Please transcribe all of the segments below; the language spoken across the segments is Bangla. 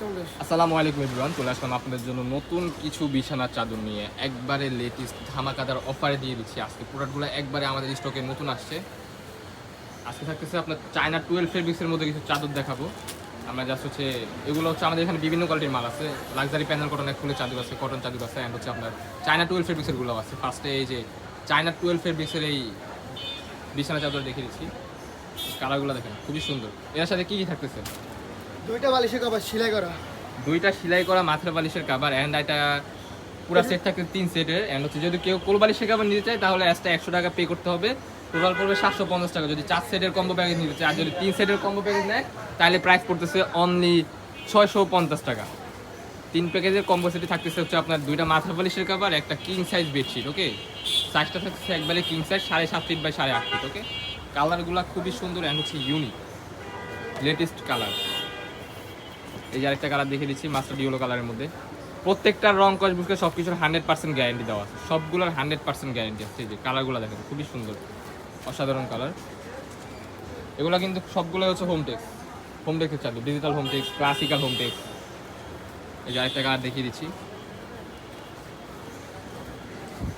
আসসালামু আলাইকুম এভরিওয়ান, চলে আসলাম আপনাদের জন্য নতুন কিছু বিছানার চাদর নিয়ে। একবারে লেটেস্ট ধামাকাদার অফারে দিয়ে দিচ্ছি আজকে। প্রোডাক্টগুলো একবারে আমাদের স্টকে নতুন আসছে। আজকে থাকতেছে আপনার চায়না টুয়েলভ ফেব্রিক্সের মধ্যে কিছু চাদর দেখাবো। আমরা জাস্ট হচ্ছে, এগুলো হচ্ছে আমাদের এখানে বিভিন্ন কোয়ালিটির মাল আছে। লাক্সারি প্যানেল কটনের ফুলের চাদর আছে কটন চাদর আছে অ্যান্ড হচ্ছে আপনার চায়না টুয়েলভ ফেব্রিক্সেরগুলো আছে ফার্স্টে এই যে চায়না টুয়েলভ ফেব্রিক্সের এই বিছানা চাদর দেখে দিচ্ছি। কালারগুলো দেখেন, খুবই সুন্দর। এর সাথে কি কি থাকতেছে? দুইটা বালিশে কভার সেলাই করা। দুইটা সেলাই করা, মাথার বালিশের কাভার অ্যান্ড এটা পুরো সেট থাকে তিন সেটের অ্যান্ড হচ্ছে যদি কেউ কোল বালিশের কাভার নিতে চায়, তাহলে এক্সট্রা একশো টাকা পে করতে হবে। টোটাল পড়বে সাতশো পঞ্চাশ টাকা। যদি চার সেটের কম্বো প্যাকেজ নিতে চায়, আর যদি তিন সেটের কম্বো প্যাকেজ নেয়, তাহলে প্রাইস পড়তেছে অনলি ছয়শো পঞ্চাশ টাকা। তিন প্যাকেজের কম্বো সেটে থাকতেছে হচ্ছে আপনার দুইটা মাথার বালিশের কাভার একটা কিং সাইজ বেডশিট ওকে সাইজটা থাকতেছে একবারে কিং সাইজ সাড়ে সাত ফিট বাই সাড়ে আট ফিট ওকে কালারগুলো খুবই সুন্দর অ্যান্ড হচ্ছে ইউনিক লেটেস্ট কালার এই যে আরেকটা কালার দেখে দিচ্ছি মাস্টার ডিওলো কালারের মধ্যে। প্রত্যেকটার রং কস বুঝকে সব কিছুর হান্ড্রেড পার্সেন্ট গ্যারেন্টি দেওয়া আছে। সবগুলোর হান্ড্রেড পার্সেন্ট গ্যারেন্টি আছে। যে কালারগুলো দেখেন, খুবই সুন্দর, অসাধারণ কালার এগুলো কিন্তু সবগুলো হচ্ছে হোম টেক্স হোম টেক্সের চালু digital home tex classical home tex এই যে আরেকটা কালার দেখিয়ে দিচ্ছি।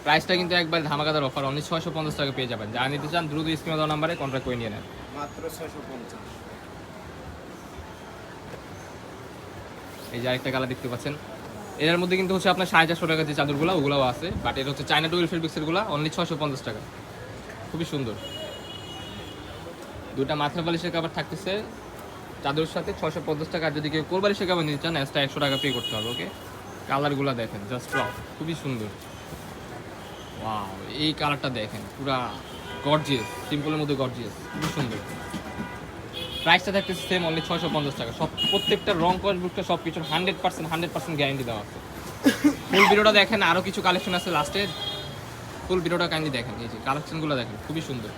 প্রাইসটা কিন্তু একবার ধামাকাদার অফার অনলি ছয়শো পঞ্চাশ টাকা পেয়ে যাবেন। যা নিতে চান, দ্রুত স্ক্রিনে দেওয়া নাম্বারে কন্ট্যাক্ট করে নিয়ে নেন। মাত্র ছয়শো পঞ্চাশ। এই যে আরেকটা কালার দেখতে পাচ্ছেন। এর মধ্যে কিন্তু হচ্ছে আপনার সাড়ে চারশো টাকা যে চাদরগুলো, ওগুলোও আছে। বাট এটা হচ্ছে চায়না টুয়েলভ ফেব্রিক্সেরগুলো অনলি ছশো পঞ্চাশ টাকা। খুবই সুন্দর। দুটা মাথার বালিশের কাবার থাকতেছে। চাদরের সাথে ছশো পঞ্চাশ টাকা। যদি কেউ কোল বালিশের কাবার নিতে চান এক্সট্রা একশো টাকা পে করতে হবে ওকে কালারগুলো দেখেন জাস্ট খুবই সুন্দর। ওয়াও এই কালারটা দেখেন, পুরা গর্জিয়াস সিম্পলের মধ্যে গর্জিয়াস খুবই সুন্দর। প্রাইসটা থাকতেছে সেম অনলি ছয়শো পঞ্চাশ টাকা। সব প্রত্যেকটা রং কস বুকটা সব কিছুর hundred percent hundred percent guarantee দেওয়া আছে। ফুল ভিডিওটা দেখেন আরও কিছু কালেকশন আছে লাস্টের ফুল ভিডিওটা কাইন্ডলি দেখেন, এই যে কালেকশনগুলো দেখেন, খুবই সুন্দর।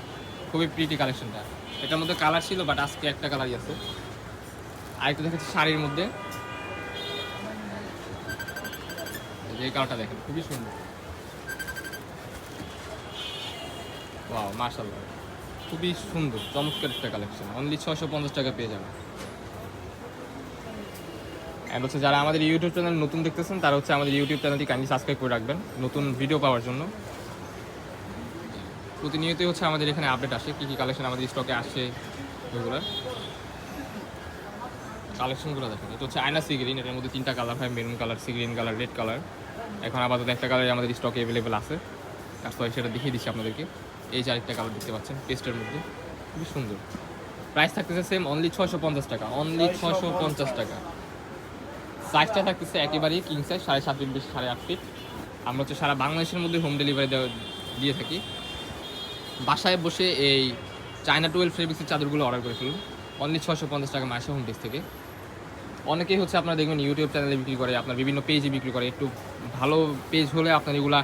খুবই প্রিটি কালেকশনটা এটার মধ্যে কালার ছিল বাট আজকে একটা কালারই আছে। আরেকটা দেখাচ্ছি শাড়ির মধ্যে। এই কালারটা দেখেন, খুবই সুন্দর। ওয়াও মাশাআল্লাহ। খুবই সুন্দর, চমৎকার একটা কালেকশন অনলি ছয়শো পঞ্চাশ টাকা পেয়ে যাবেন। অ্যান্ড হচ্ছে যারা আমাদের ইউটিউব চ্যানেল নতুন দেখতেছেন, তারা হচ্ছে আমাদের ইউটিউব চ্যানেলটি কাইন্ডলি সাবস্ক্রাইব করে রাখবেন নতুন ভিডিও পাওয়ার জন্য। প্রতিনিয়তই হচ্ছে আমাদের এখানে আপডেট আসে, কী কী কালেকশন আমাদের স্টকে আসে ওইগুলো কালেকশনগুলো দেখেন, এটা হচ্ছে আয়না সি গ্রিন এটার মধ্যে তিনটা কালার হয় maroon colour sea green colour red colour এখন আপাতত একটা কালার আমাদের স্টকে অ্যাভেলেবেল আছে। তারপরে সেটা দেখিয়ে দিচ্ছি আপনাদেরকে। এই যে আরেকটা কালার দেখতে পাচ্ছেন পেস্টের মধ্যে। খুবই সুন্দর। প্রাইস থাকতেছে সেম অনলি ছয়শো পঞ্চাশ টাকা অনলি ছশো পঞ্চাশ টাকা। সাইজটা থাকতেছে একেবারেই কিং সাইজ সাড়ে সাত ফিট সাড়ে আট ফিট আমরা হচ্ছে সারা বাংলাদেশের মধ্যে হোম ডেলিভারি দিয়ে থাকি। বাসায় বসে এই চায়না টুয়েলভ ফেব্রিক্সের চাদরগুলো অর্ডার করে ফেলুন। অনলি ছশো পঞ্চাশ টাকা মাসে হোম ডিস থেকে। অনেকেই হচ্ছে আপনারা দেখবেন ইউটিউব চ্যানেলে বিক্রি করে, আপনার বিভিন্ন পেজে বিক্রি করে। একটু ভালো পেজ হলে আপনার এগুলা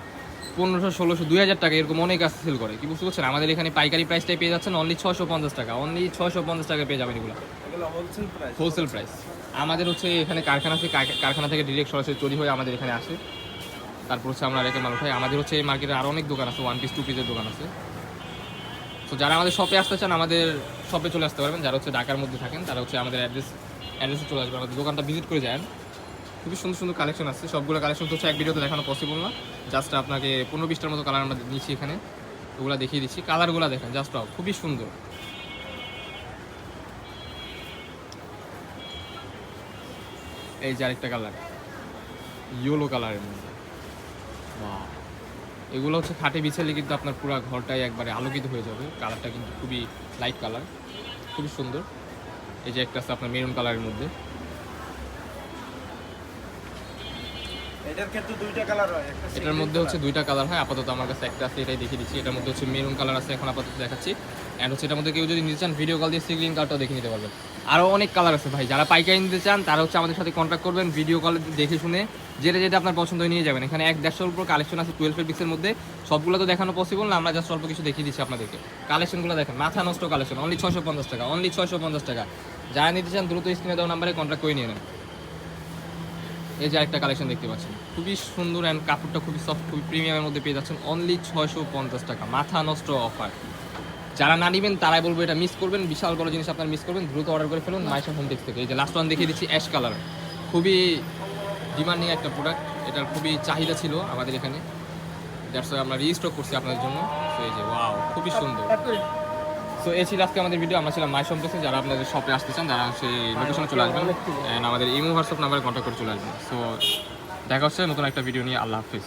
পনেরোশো ষোলোশো দুই হাজার টাকা এরকম অনেক আছে সেল করে। কি বুঝতে পারছেন? আমাদের এখানে পাইকারি প্রাইসটাই পেয়ে যাচ্ছেন অনলি ছশো পঞ্চাশ টাকা অনলি ছশো পঞ্চাশ টাকা পেয়ে যাবেন এগুলো। এগুলো হোলসেল প্রাইস আমাদের হচ্ছে এখানে কারখানা থেকে কারখানা থেকে ডিরেক্ট সরাসরি তৈরি হয়ে আমাদের এখানে আসে। তারপর হচ্ছে আমরা রেখে মাল উঠাই। আমাদের হচ্ছে এই মার্কেটে আরও অনেক দোকান আছে ওয়ান পিস টু পিসের দোকান আছে। তো যারা আমাদের শপে আসতে চান আমাদের শপে চলে আসতে পারবেন। যারা হচ্ছে ঢাকার মধ্যে থাকেন তারা হচ্ছে আমাদের অ্যাড্রেস অ্যাড্রেসে চলে আসবেন। আমাদের দোকানটা ভিজিট করে যান। খুবই সুন্দর সুন্দর কালেকশন আছে। সবগুলো কালেকশন তো হচ্ছে এক ভিডিওতে দেখানো পসিবল না। জাস্ট আপনাকে পনেরো বিশটার মতো কালার আমরা নিচ্ছি এখানে। ওগুলো দেখিয়ে দিচ্ছি। কালারগুলো দেখেন জাস্ট খুবই সুন্দর। এই যে আরেকটা কালার ইয়েলো কালারের মধ্যে. এগুলো হচ্ছে খাটে বিছালে কিন্তু আপনার পুরো ঘরটাই একবারে আলোকিত হয়ে যাবে। কালারটা কিন্তু খুবই লাইট কালার খুবই সুন্দর। এই যে একটা আছে আপনার মেরুন কালারের মধ্যে। এটার ক্ষেত্রে দুইটা কালার হয় এটার মধ্যে হচ্ছে দুইটা কালার হয়? আপাতত আমার কাছে একটা আছে এটাই দেখিয়ে দিচ্ছি। এটার মধ্যে হচ্ছে মেরুন কালার আছে এখন আপাতত দেখাচ্ছি। অ্যান্ড হচ্ছে এটার মধ্যে কেউ যদি নিতে চান ভিডিও কল দিয়ে সিগ্রিন কালারটাও দেখে নিতে পারবেন। আরও অনেক কালার আছে ভাই যারা পাইকারি নিতে চান তারা হচ্ছে আমাদের সাথে কন্ট্যাক্ট করবেন ভিডিও কল দেখে শুনে। যেটা যেটা আপনার পছন্দ হয় নিয়ে যাবেন। এখানে এক দেড়শোর উপর কালেকশন আছে টুয়েলভ পিক্সের মধ্যে। সবগুলো তো দেখানো পসিবল না আমরা জাস্ট অল্প কিছু দেখিয়ে দিচ্ছি আপনাদেরকে। কালেকশনগুলো দেখেন মাথা নষ্ট কালেকশন অনলি ছশো পঞ্চাশ টাকা অনলি ছশো পঞ্চাশ টাকা। যারা নিতে চান দ্রুত স্ক্রিনে দেওয়া নাম্বারে কন্ট্যাক্ট করে নিয়ে নেন। এই যে একটা কালেকশন দেখতে পাচ্ছেন। খুবই সুন্দর অ্যান্ড কাপড়টা খুবই সফট খুবই প্রিমিয়ামের মধ্যে পেয়ে যাচ্ছেন অনলি ছয়শো পঞ্চাশ টাকা। মাথা নষ্ট অফার যারা না নেবেন, তারাই বলব এটা মিস করবেন। বিশাল বড় জিনিস আপনারা মিস করবেন। দ্রুত অর্ডার করে ফেলুন মাইশা হোম টেক্স থেকে। এই যে লাস্ট ওয়ান দেখিয়ে দিচ্ছি অ্যাশ কালার খুবই ডিমান্ডিং একটা প্রোডাক্ট এটার খুবই চাহিদা ছিল আমাদের এখানে। দ্যাটস আমরা রিস্টক করছি আপনাদের জন্য। এই যে ওয়াও খুবই সুন্দর। সো এই ছিল আজকে আমাদের ভিডিও আমরা ছিলাম মাই সম্পর্কে যারা আপনাদের শপে আসতে চান যারা সেই লোকেশনে চলে আসবেন। অ্যান্ড আমাদের ইমো হোয়াটসঅ্যাপ নাম্বারে কন্ট্যাক্ট করে চলে আসবেন। সো দেখা হচ্ছে নতুন একটা ভিডিও নিয়ে। আল্লাহ হাফিজ।